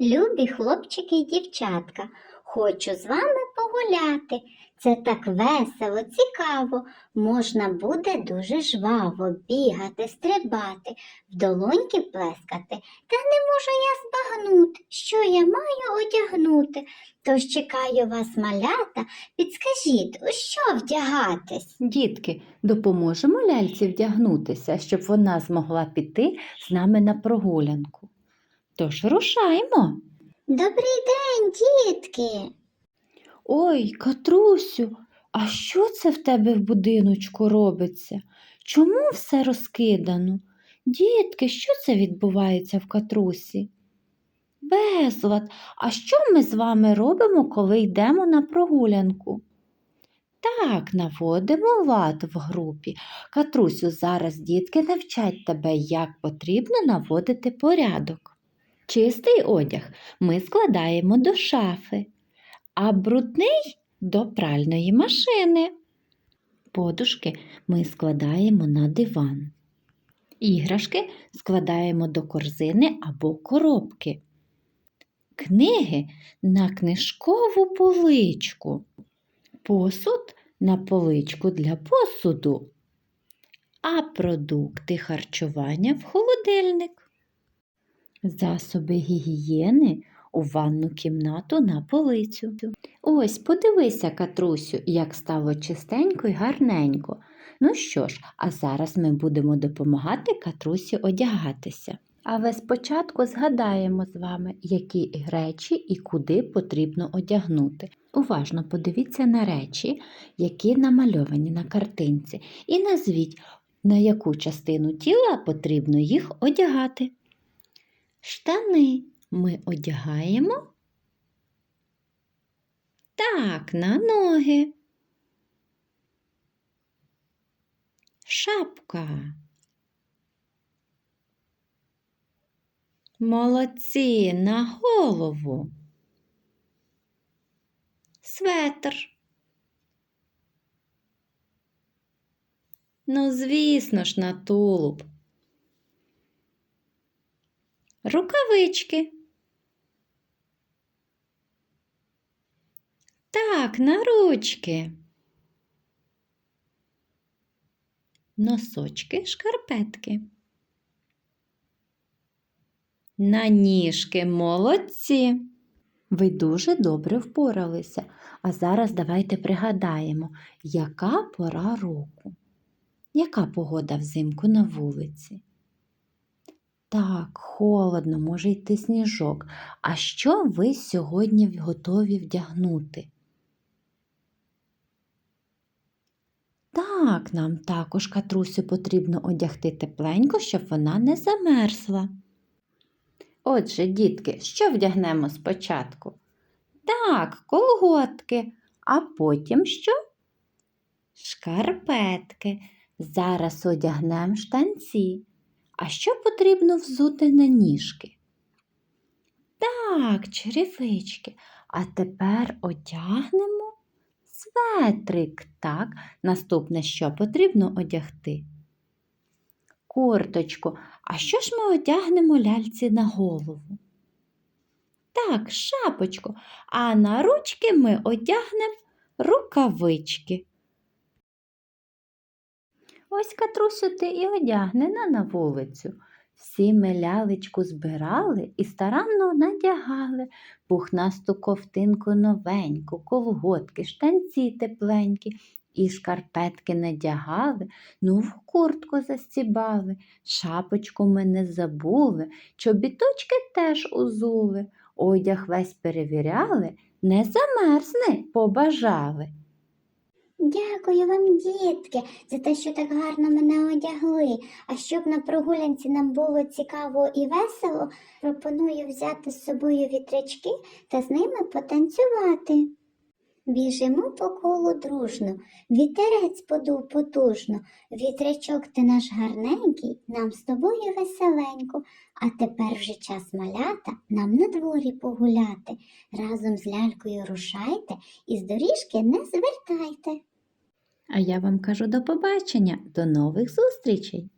Любі хлопчики й дівчатка, хочу з вами погуляти. Це так весело, цікаво. Можна буде дуже жваво бігати, стрибати, в долоньки плескати. Та не можу я збагнути, що я маю одягнути. Тож чекаю вас, малята, підскажіть, у що вдягатись? Дітки, допоможемо ляльці вдягнутися, щоб вона змогла піти з нами на прогулянку. Тож рушаймо. Добрий день, дітки! Ой, Катрусю, а що це в тебе в будиночку робиться? Чому все розкидано? Дітки, що це відбувається в Катрусі? Безлад, а що ми з вами робимо, коли йдемо на прогулянку? Так, наводимо лад в групі. Катрусю, зараз дітки навчать тебе, як потрібно наводити порядок. Чистий одяг ми складаємо до шафи, а брудний до пральної машини. Подушки ми складаємо на диван. Іграшки складаємо до корзини або коробки. Книги на книжкову поличку. Посуд на поличку для посуду, а продукти харчування в холодильник. Засоби гігієни у ванну кімнату на полицю. Ось, подивися, Катрусю, як стало чистенько і гарненько. Ну що ж, а зараз ми будемо допомагати Катрусі одягатися. Але спочатку згадаємо з вами, які речі і куди потрібно одягнути. Уважно подивіться на речі, які намальовані на картинці, і назвіть, на яку частину тіла потрібно їх одягати. Штани ми одягаємо. Так, на ноги. Шапка. Молодці на голову. Светр. Ну, звісно ж, на тулуб. Рукавички. Так, на ручки. Носочки, шкарпетки. На ніжки молодці. Ви дуже добре впоралися. А зараз давайте пригадаємо, яка пора року. Яка погода взимку на вулиці? Так, холодно, може йти сніжок. А що ви сьогодні готові вдягнути? Так, нам також катрусю потрібно одягти тепленько, щоб вона не замерзла. Отже, дітки, що вдягнемо спочатку? Так, колготки, а потім що? Шкарпетки. Зараз одягнемо штанці. А що потрібно взути на ніжки? Так, черевички. А тепер одягнемо светрик. Так, наступне, що потрібно одягти? Курточку. А що ж ми одягнемо ляльці на голову? Так, шапочку. А на ручки ми одягнемо рукавички. Ось Катрусю ти і одягнена на вулицю. Всі ми лялечку збирали і старанно надягали пухнасту ковтинку новеньку, колготки, штанці тепленькі, і шкарпетки надягали, нову куртку застібали, шапочку ми не забули, чобіточки теж узули, одяг весь перевіряли, не замерзни, побажали. Дякую вам, дітки, за те, що так гарно мене одягли. А щоб на прогулянці нам було цікаво і весело, пропоную взяти з собою вітрячки та з ними потанцювати. Біжимо по колу дружно, вітерець подув потужно, вітрячок ти наш гарненький, нам з тобою веселенько, а тепер вже час малята нам на дворі погуляти. Разом з лялькою рушайте і з доріжки не звертайте. А я вам кажу до побачення, до нових зустрічей!